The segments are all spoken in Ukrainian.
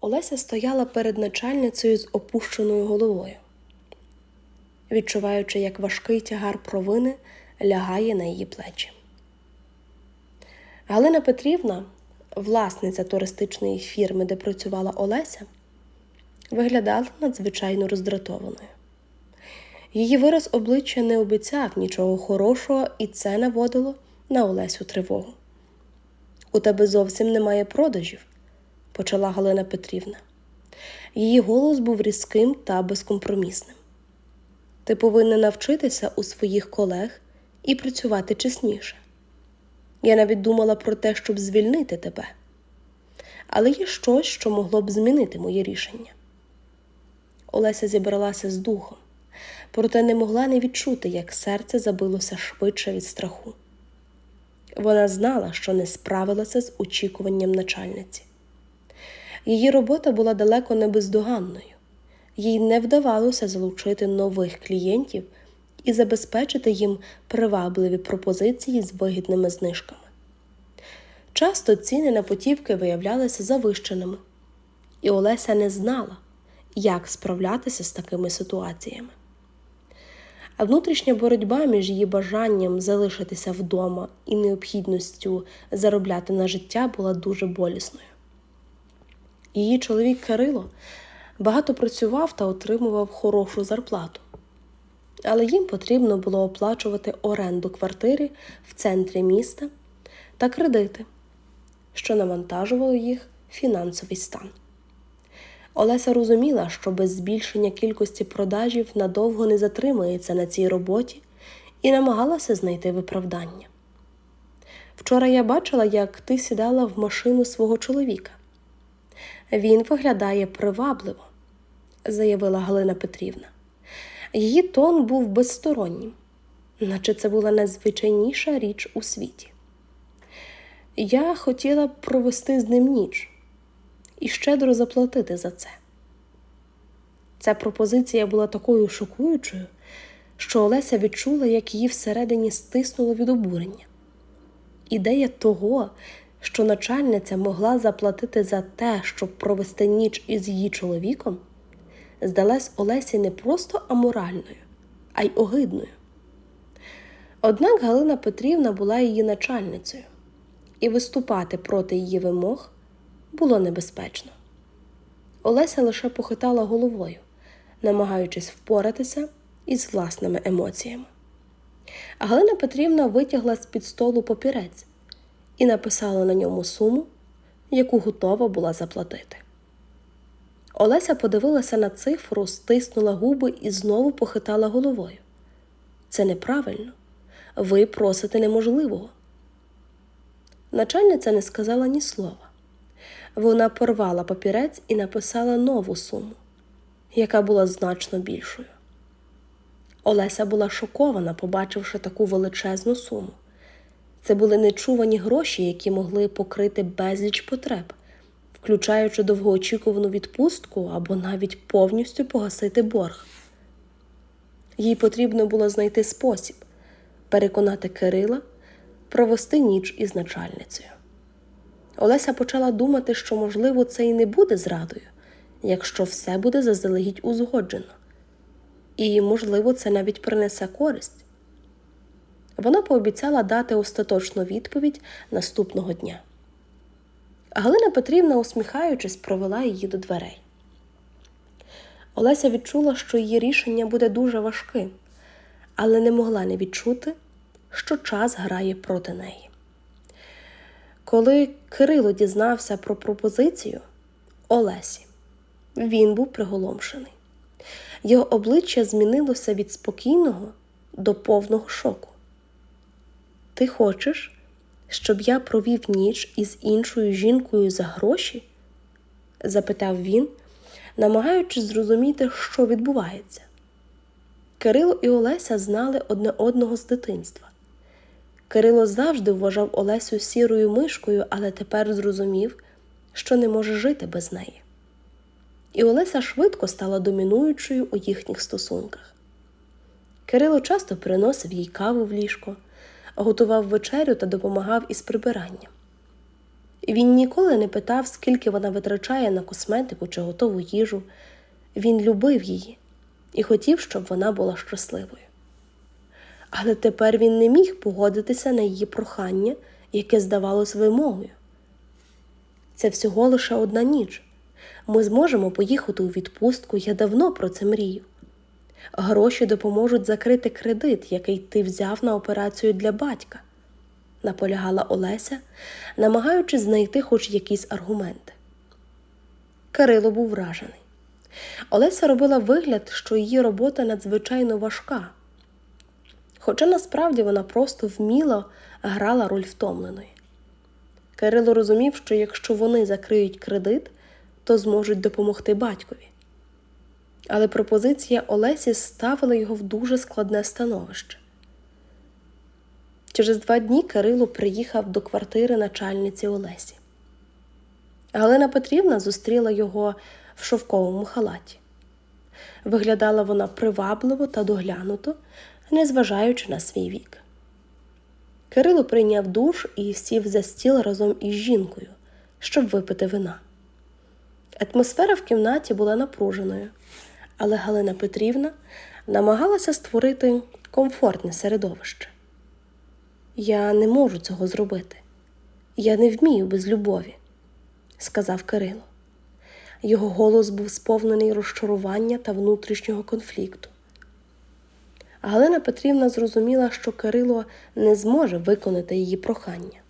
Олеся стояла перед начальницею з опущеною головою, відчуваючи, як важкий тягар провини лягає на її плечі. Галина Петрівна, власниця туристичної фірми, де працювала Олеся, виглядала надзвичайно роздратованою. Її вираз обличчя не обіцяв нічого хорошого, і це наводило на Олесю тривогу. У тебе зовсім немає продажів, почала Галина Петрівна. Її голос був різким та безкомпромісним. Ти повинна навчитися у своїх колег і працювати чесніше. Я навіть думала про те, щоб звільнити тебе. Але є щось, що могло б змінити моє рішення. Олеся зібралася з духом, проте не могла не відчути, як серце забилося швидше від страху. Вона знала, що не справилася з очікуванням начальниці. Її робота була далеко не бездоганною, їй не вдавалося залучити нових клієнтів і забезпечити їм привабливі пропозиції з вигідними знижками. Часто ціни на потівки виявлялися завищеними, і Олеся не знала, як справлятися з такими ситуаціями. А внутрішня боротьба між її бажанням залишитися вдома і необхідністю заробляти на життя була дуже болісною. Її чоловік Кирило багато працював та отримував хорошу зарплату, але їм потрібно було оплачувати оренду квартири в центрі міста та кредити, що навантажувало їх фінансовий стан. Олеся розуміла, що без збільшення кількості продажів надовго не затримується на цій роботі і намагалася знайти виправдання. Вчора я бачила, як ти сідала в машину свого чоловіка. Він виглядає привабливо, заявила Галина Петрівна. Її тон був безстороннім, наче це була найзвичайніша річ у світі. Я хотіла б провести з ним ніч і щедро заплатити за це. Ця пропозиція була такою шокуючою, що Олеся відчула, як її всередині стиснуло від обурення. Ідея того, що начальниця могла заплатити за те, щоб провести ніч із її чоловіком, здалась Олесі не просто аморальною, а й огидною. Однак Галина Петрівна була її начальницею, і виступати проти її вимог було небезпечно. Олеся лише похитала головою, намагаючись впоратися із власними емоціями. Галина Петрівна витягла з під столу папірець і написала на ньому суму, яку готова була заплатити. Олеся подивилася на цифру, стиснула губи і знову похитала головою. Це неправильно. Ви просите неможливого. Начальниця не сказала ні слова. Вона порвала папірець і написала нову суму, яка була значно більшою. Олеся була шокована, побачивши таку величезну суму. Це були нечувані гроші, які могли покрити безліч потреб, включаючи довгоочікувану відпустку або навіть повністю погасити борг. Їй потрібно було знайти спосіб переконати Кирила провести ніч із начальницею. Олеся почала думати, що, можливо, це і не буде зрадою, якщо все буде заздалегідь узгоджено. І, можливо, це навіть принесе користь. Вона пообіцяла дати остаточну відповідь наступного дня. Галина Петрівна, усміхаючись, провела її до дверей. Олеся відчула, що її рішення буде дуже важким, але не могла не відчути, що час грає проти неї. Коли Кирило дізнався про пропозицію Олесі, він був приголомшений. Його обличчя змінилося від спокійного до повного шоку. Ти хочеш, щоб я провів ніч із іншою жінкою за гроші? запитав він, намагаючись зрозуміти, що відбувається. Кирило і Олеся знали одне одного з дитинства. Кирило завжди вважав Олесю сірою мишкою, але тепер зрозумів, що не може жити без неї. І Олеся швидко стала домінуючою у їхніх стосунках. Кирило часто приносив їй каву в ліжко, готував вечерю та допомагав із прибиранням. Він ніколи не питав, скільки вона витрачає на косметику чи готову їжу. Він любив її і хотів, щоб вона була щасливою. Але тепер він не міг погодитися на її прохання, яке здавалось вимогою. Це всього лише одна ніч. Ми зможемо поїхати у відпустку, я давно про це мрію. Гроші допоможуть закрити кредит, який ти взяв на операцію для батька, наполягала Олеся, намагаючись знайти хоч якісь аргументи. Кирило був вражений. Олеся робила вигляд, що її робота надзвичайно важка, хоча насправді вона просто вміло грала роль втомленої. Кирило розумів, що якщо вони закриють кредит, то зможуть допомогти батькові. Але пропозиція Олесі ставила його в дуже складне становище. Через два дні Кирило приїхав до квартири начальниці Олесі. Галина Петрівна зустріла його в шовковому халаті. Виглядала вона привабливо та доглянуто, незважаючи на свій вік. Кирило прийняв душ і сів за стіл разом із жінкою, щоб випити вина. Атмосфера в кімнаті була напруженою, але Галина Петрівна намагалася створити комфортне середовище. Я не можу цього зробити. Я не вмію без любові, сказав Кирило. Його голос був сповнений розчарування та внутрішнього конфлікту. Галина Петрівна зрозуміла, що Кирило не зможе виконати її прохання.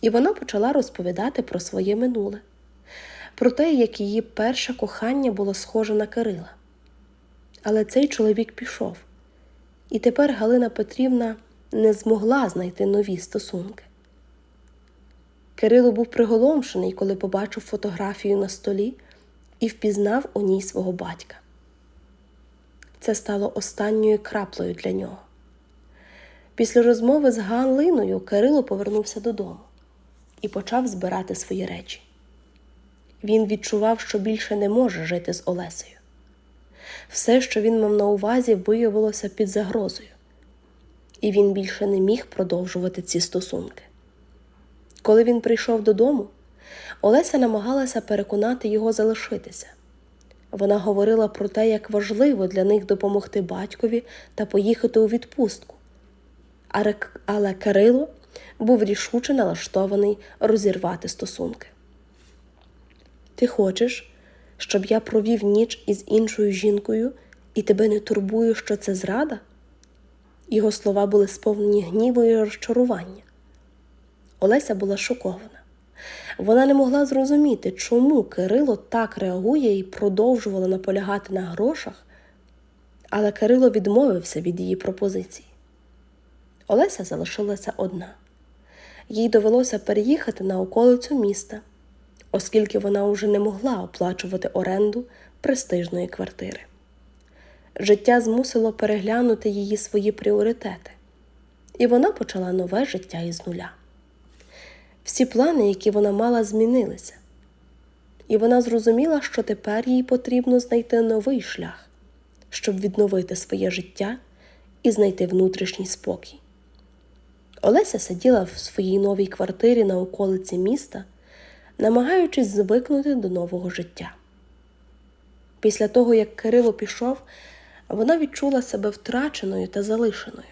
І вона почала розповідати про своє минуле, про те, як її перше кохання було схоже на Кирила. Але цей чоловік пішов, і тепер Галина Петрівна не змогла знайти нові стосунки. Кирило був приголомшений, коли побачив фотографію на столі і впізнав у ній свого батька. Це стало останньою краплею для нього. Після розмови з Галиною Кирило повернувся додому і почав збирати свої речі. Він відчував, що більше не може жити з Олесею. Все, що він мав на увазі, виявилося під загрозою, і він більше не міг продовжувати ці стосунки. Коли він прийшов додому, Олеся намагалася переконати його залишитися. Вона говорила про те, як важливо для них допомогти батькові та поїхати у відпустку. Але Кирило був рішуче налаштований розірвати стосунки. Ти хочеш, щоб я провів ніч із іншою жінкою і тебе не турбую, що це зрада? Його слова були сповнені гніву і розчарування. Олеся була шокована. Вона не могла зрозуміти, чому Кирило так реагує і продовжувала наполягати на грошах, але Кирило відмовився від її пропозиції. Олеся залишилася одна. Їй довелося переїхати на околицю міста, оскільки вона уже не могла оплачувати оренду престижної квартири. Життя змусило переглянути її свої пріоритети, і вона почала нове життя із нуля. Всі плани, які вона мала, змінилися, і вона зрозуміла, що тепер їй потрібно знайти новий шлях, щоб відновити своє життя і знайти внутрішній спокій. Олеся сиділа в своїй новій квартирі на околиці міста, намагаючись звикнути до нового життя. Після того, як Кирило пішов, вона відчула себе втраченою та залишеною.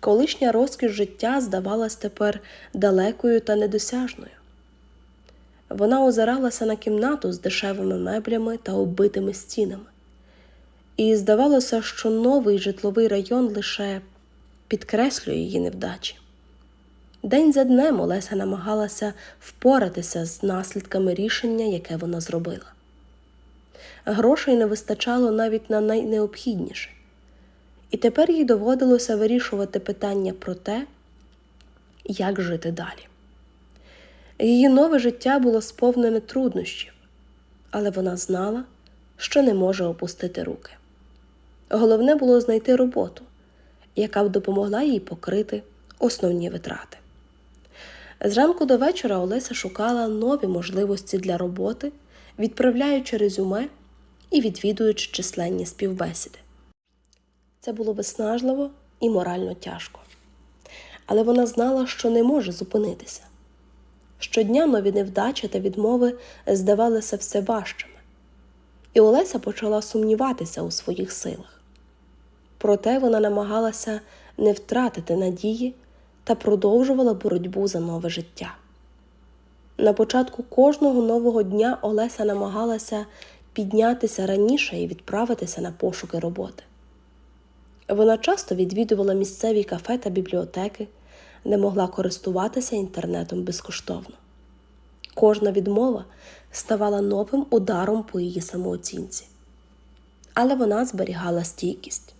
Колишня розкіш життя здавалась тепер далекою та недосяжною. Вона озиралася на кімнату з дешевими меблями та оббитими стінами, і здавалося, що новий житловий район лише підкреслює її невдачі. День за днем Олеся намагалася впоратися з наслідками рішення, яке вона зробила. Грошей не вистачало навіть на найнеобхідніше. І тепер їй доводилося вирішувати питання про те, як жити далі. Її нове життя було сповнене труднощів, але вона знала, що не може опустити руки. Головне було знайти роботу, яка б допомогла їй покрити основні витрати. Зранку до вечора Олеся шукала нові можливості для роботи, відправляючи резюме і відвідуючи численні співбесіди. Це було виснажливо і морально тяжко. Але вона знала, що не може зупинитися. Щодня нові невдачі та відмови здавалися все важчими, і Олеся почала сумніватися у своїх силах. Проте вона намагалася не втратити надії та продовжувала боротьбу за нове життя. На початку кожного нового дня Олеся намагалася піднятися раніше і відправитися на пошуки роботи. Вона часто відвідувала місцеві кафе та бібліотеки, де могла користуватися інтернетом безкоштовно. Кожна відмова ставала новим ударом по її самооцінці, але вона зберігала стійкість.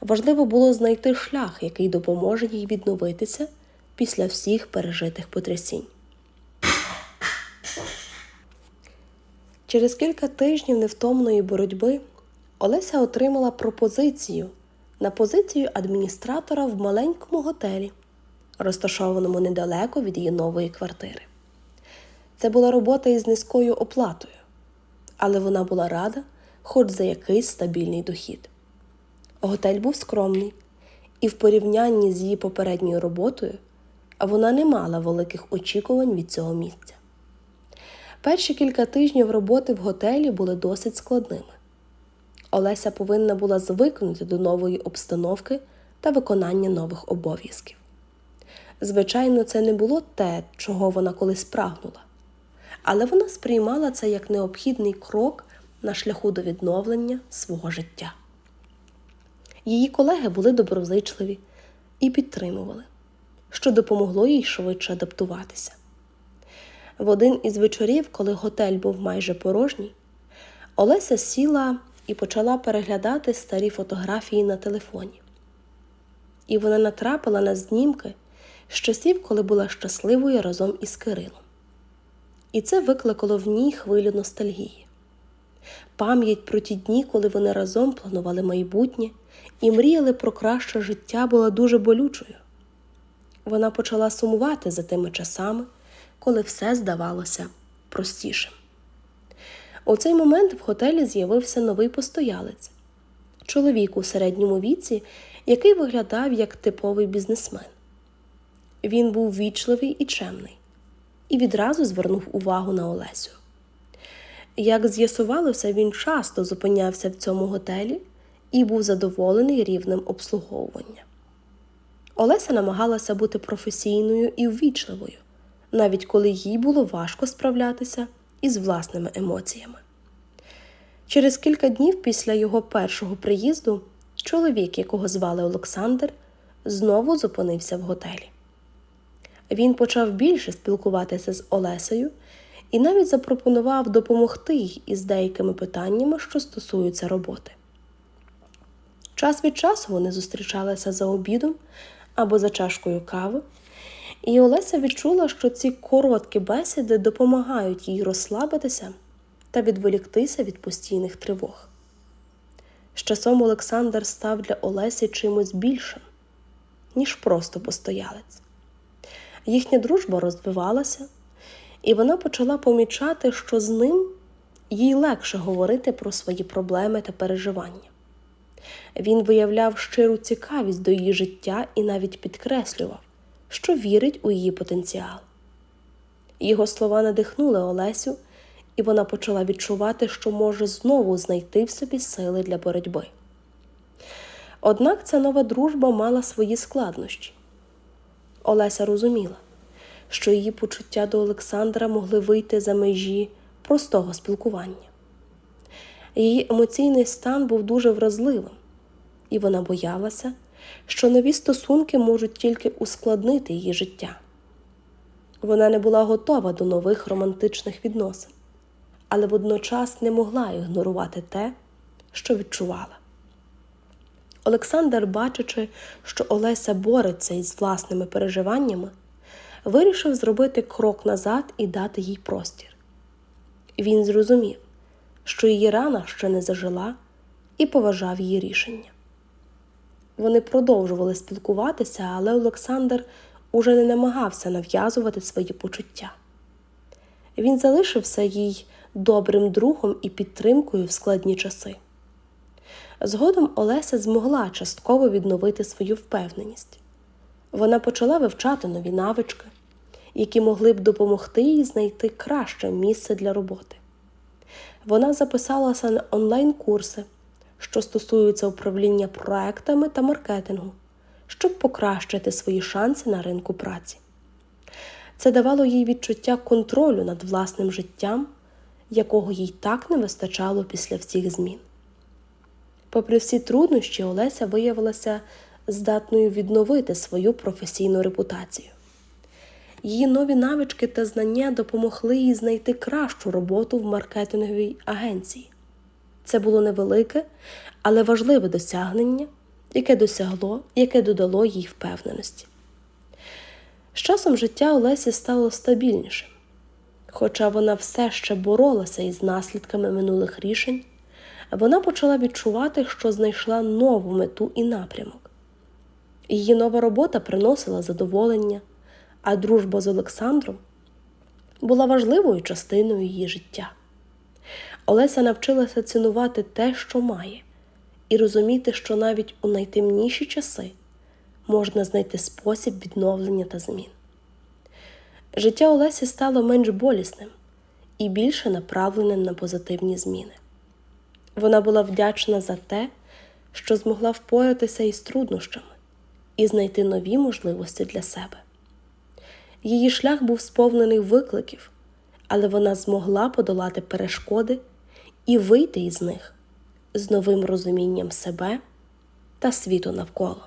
Важливо було знайти шлях, який допоможе їй відновитися після всіх пережитих потрясінь. Через кілька тижнів невтомної боротьби Олеся отримала пропозицію на позицію адміністратора в маленькому готелі, розташованому недалеко від її нової квартири. Це була робота із низькою оплатою, але вона була рада, хоч за якийсь стабільний дохід. Готель був скромний, і в порівнянні з її попередньою роботою вона не мала великих очікувань від цього місця. Перші кілька тижнів роботи в готелі були досить складними. Олеся повинна була звикнути до нової обстановки та виконання нових обов'язків. Звичайно, це не було те, чого вона колись прагнула, але вона сприймала це як необхідний крок на шляху до відновлення свого життя. Її колеги були доброзичливі і підтримували, що допомогло їй швидше адаптуватися. В один із вечорів, коли готель був майже порожній, Олеся сіла і почала переглядати старі фотографії на телефоні. І вона натрапила на знімки з часів, коли була щасливою разом із Кирилом. І це викликало в ній хвилю ностальгії. Пам'ять про ті дні, коли вони разом планували майбутнє і мріяли про краще життя, була дуже болючою. Вона почала сумувати за тими часами, коли все здавалося простішим. У цей момент в готелі з'явився новий постоялець чоловік у середньому віці, який виглядав як типовий бізнесмен. Він був вічливий і чемний і відразу звернув увагу на Олесю. Як з'ясувалося, він часто зупинявся в цьому готелі і був задоволений рівнем обслуговування. Олеся намагалася бути професійною і ввічливою, навіть коли їй було важко справлятися із власними емоціями. Через кілька днів після його першого приїзду чоловік, якого звали Олександр, знову зупинився в готелі. Він почав більше спілкуватися з Олесею і навіть запропонував допомогти їй із деякими питаннями, що стосуються роботи. Час від часу вони зустрічалися за обідом або за чашкою кави, і Олеся відчула, що ці короткі бесіди допомагають їй розслабитися та відволіктися від постійних тривог. З часом Олександр став для Олесі чимось більшим, ніж просто постоялець. Їхня дружба розвивалася, і вона почала помічати, що з ним їй легше говорити про свої проблеми та переживання. Він виявляв щиру цікавість до її життя і навіть підкреслював, що вірить у її потенціал. Його слова надихнули Олесю, і вона почала відчувати, що може знову знайти в собі сили для боротьби. Однак ця нова дружба мала свої складнощі. Олеся розуміла, що її почуття до Олександра могли вийти за межі простого спілкування. Її емоційний стан був дуже вразливим, і вона боялася, що нові стосунки можуть тільки ускладнити її життя. Вона не була готова до нових романтичних відносин, але водночас не могла ігнорувати те, що відчувала. Олександр, бачачи, що Олеся бореться із власними переживаннями, вирішив зробити крок назад і дати їй простір. Він зрозумів, що її рана ще не зажила, і поважав її рішення. Вони продовжували спілкуватися, але Олександр уже не намагався нав'язувати свої почуття. Він залишився їй добрим другом і підтримкою в складні часи. Згодом Олеся змогла частково відновити свою впевненість. Вона почала вивчати нові навички які могли б допомогти їй знайти краще місце для роботи. Вона записалася на онлайн-курси, що стосуються управління проектами та маркетингу, щоб покращити свої шанси на ринку праці. Це давало їй відчуття контролю над власним життям, якого їй так не вистачало після всіх змін. Попри всі труднощі, Олеся виявилася здатною відновити свою професійну репутацію. Її нові навички та знання допомогли їй знайти кращу роботу в маркетинговій агенції. Це було невелике, але важливе досягнення, яке досягло, яке додало їй впевненості. З часом життя Олесі стало стабільнішим, хоча вона все ще боролася із наслідками минулих рішень, вона почала відчувати, що знайшла нову мету і напрямок. Її нова робота приносила задоволення, а дружба з Олександром була важливою частиною її життя. Олеся навчилася цінувати те, що має, і розуміти, що навіть у найтемніші часи можна знайти спосіб відновлення та змін. Життя Олесі стало менш болісним і більше направленим на позитивні зміни. Вона була вдячна за те, що змогла впоратися із труднощами і знайти нові можливості для себе. Її шлях був сповнений викликів, але вона змогла подолати перешкоди і вийти із них з новим розумінням себе та світу навколо.